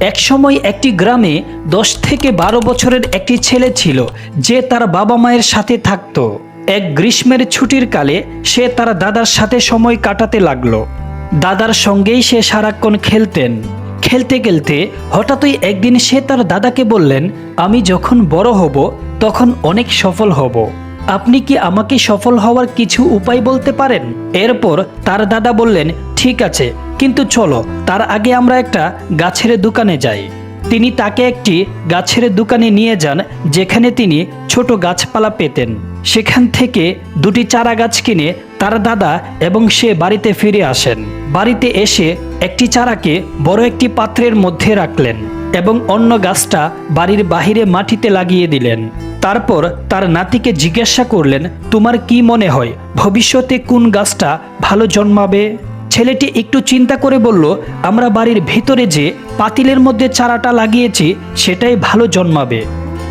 একসময় একটি গ্রামে দশ থেকে বারো বছরের একটি ছেলে ছিল, যে তার বাবা মায়ের সাথে থাকত। এক গ্রীষ্মের ছুটির কালে সে তার দাদার সাথে সময় কাটাতে লাগল। দাদার সঙ্গেই সে সারাক্ষণ খেলতেন। খেলতে খেলতে হঠাৎই একদিন সে তার দাদাকে বললেন, আমি যখন বড় হব, তখন অনেক সফল হব। আপনি কি আমাকে সফল হওয়ার কিছু উপায় বলতে পারেন? এরপর তার দাদা বললেন, ঠিক আছে কিন্তু চলো, তার আগে আমরা একটা গাছের দোকানে যাই। তিনি তাকে একটি গাছের দোকানে নিয়ে যান, যেখানে তিনি ছোট গাছপালা পেতেন। সেখান থেকে দুটি চারা গাছ কিনে তার দাদা এবং সে বাড়িতে ফিরে আসেন। বাড়িতে এসে একটি চারাকে বড় একটি পাত্রের মধ্যে রাখলেন এবং অন্য গাছটা বাড়ির বাহিরে মাটিতে লাগিয়ে দিলেন। তারপর তার নাতিকে জিজ্ঞাসা করলেন, তোমার কি মনে হয়, ভবিষ্যতে কোন গাছটা ভালো জন্মাবে? ছেলেটি একটু চিন্তা করে বলল, আমরা বাড়ির ভিতরে যে পাতিলের মধ্যে চারাটা লাগিয়েছি, সেটাই ভালো জন্মাবে।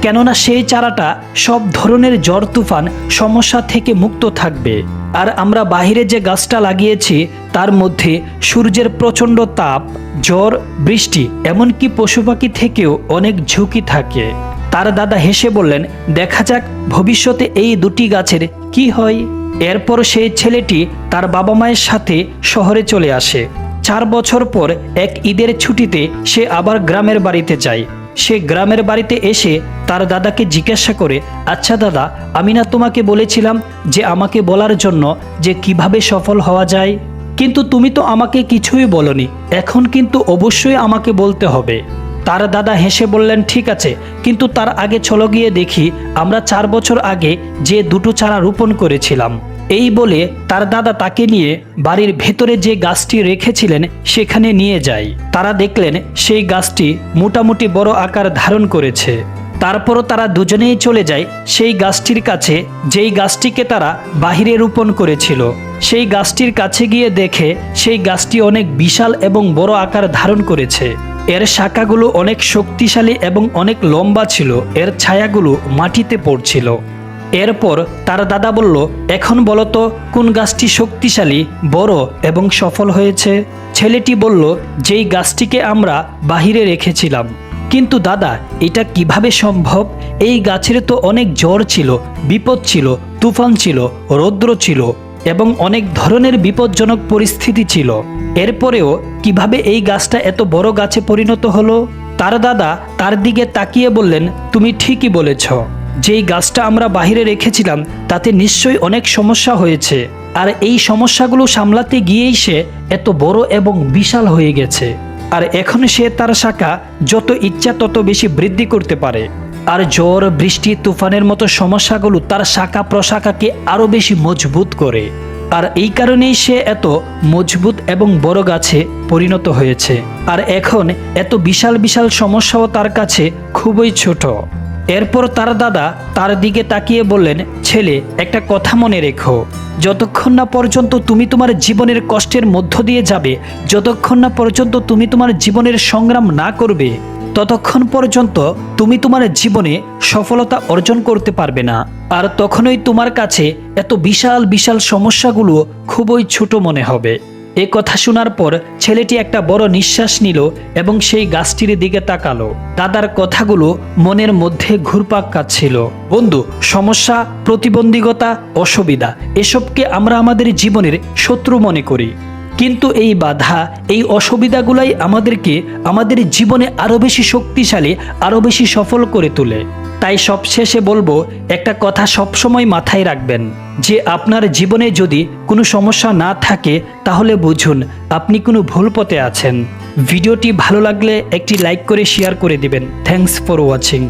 কেননা সেই চারাটা সব ধরনের ঝড় তুফান, সমস্যা থেকে মুক্ত থাকবে। আর আমরা বাহিরে যে গাছটা লাগিয়েছি, তার মধ্যে সূর্যের প্রচণ্ড তাপ, জ্বর, বৃষ্টি, এমনকি পশু পাখি থেকেও অনেক ঝুঁকি থাকে। তার দাদা হেসে বললেন, দেখা যাক ভবিষ্যতে এই দুটি গাছের কি হয়। এরপর সেই ছেলেটি তার বাবা মায়ের সাথে শহরে চলে আসে। চার বছর পর এক ঈদের ছুটিতে সে আবার গ্রামের বাড়িতে যায়। সে গ্রামের বাড়িতে এসে তার দাদাকে জিজ্ঞাসা করে আচ্ছা দাদা, আমি না তোমাকে বলেছিলাম যে আমাকে বলার জন্য যে কীভাবে সফল হওয়া যায়? কিন্তু তুমি তো আমাকে কিছুই বলনি। এখন কিন্তু অবশ্যই আমাকে বলতে হবে। তার দাদা হেসে বললেন, ঠিক আছে, কিন্তু তার আগে চলো গিয়ে দেখি, আমরা চার বছর আগে যে দুটো চারা রোপণ করেছিলাম। এই বলে তার দাদা তাকে নিয়ে বাড়ির ভেতরে যে গাছটি রেখেছিলেন, সেখানে নিয়ে যায়। তারা দেখলেন, সেই গাছটি মোটামুটি বড় আকার ধারণ করেছে। তারপরও তারা দুজনেই চলে যায় সেই গাছটির কাছে, যেই গাছটিকে তারা বাহিরে রোপণ করেছিল। সেই গাছটির কাছে গিয়ে দেখে, সেই গাছটি অনেক বিশাল এবং বড় আকার ধারণ করেছে। এর শাখাগুলো অনেক শক্তিশালী এবং অনেক লম্বা ছিল। এর ছায়াগুলো মাটিতে পড়ছিল। এরপর তার দাদা বলল, এখন বলতো, কোন গাছটি শক্তিশালী, বড় এবং সফল হয়েছে? ছেলেটি বলল, যেই গাছটিকে আমরা বাহিরে রেখেছিলাম। কিন্তু দাদা, এটা কীভাবে সম্ভব? এই গাছের তো অনেক জ্বর ছিল, বিপদ ছিল, তুফান ছিল, রৌদ্র ছিল এবং অনেক ধরনের বিপজ্জনক পরিস্থিতি ছিল। এরপরেও কীভাবে এই গাছটা এত বড় গাছে পরিণত হলো? তার দাদা তার দিকে তাকিয়ে বললেন, তুমি ঠিকই বলেছ। যেই গাছটা আমরা বাহিরে রেখেছিলাম, তাতে নিশ্চয়ই অনেক সমস্যা হয়েছে। আর এই সমস্যাগুলো সামলাতে গিয়েই সে এত বড় এবং বিশাল হয়ে গেছে। আর এখন সে তার শাখা যত ইচ্ছা তত বেশি বৃদ্ধি করতে পারে। আর ঝড়, বৃষ্টি, তুফানের মতো সমস্যাগুলো তার শাখা প্রশাখাকে আরও বেশি মজবুত করে। আর এই কারণেই সে এত মজবুত এবং বড় গাছে পরিণত হয়েছে। আর এখন এত বিশাল বিশাল সমস্যাও তার কাছে খুবই ছোট। এরপর তার দাদা তার দিকে তাকিয়ে বললেন, ছেলে, একটা কথা মনে রেখো। যতক্ষণ না পর্যন্ত তুমি তোমার জীবনের কষ্টের মধ্য দিয়ে যাবে, যতক্ষণ না পর্যন্ত তুমি তোমার জীবনের সংগ্রাম না করবে, ততক্ষণ পর্যন্ত তুমি তোমার জীবনে সফলতা অর্জন করতে পারবে না। আর তখনই তোমার কাছে এত বিশাল বিশাল সমস্যাগুলো খুবই ছোট মনে হবে। এ কথা শোনার পর ছেলেটি একটা বড় নিঃশ্বাস নিল এবং সেই গাছটির দিকে তাকালো। দাদার কথাগুলো মনের মধ্যে ঘুরপাক কাচ্ছিল বন্ধু, সমস্যা, প্রতিবন্ধকতা, অসুবিধা, এসবকে আমরা আমাদের জীবনের শত্রু মনে করি। কিন্তু এই বাধা, এই অসুবিধাগুলাই আমাদেরকে আমাদের জীবনে আরও বেশি শক্তিশালী আরও বেশি সফল করে তোলে। তাই সবশেষে বলব, একটা কথা সবসময় মাথায় রাখবেন, যে আপনার জীবনে যদি কোনো সমস্যা না থাকে, তাহলে বুঝুন, আপনি কোনো ভুল পথে আছেন। ভিডিওটি ভালো লাগলে একটি লাইক করে শেয়ার করে দিবেন। Thanks for watching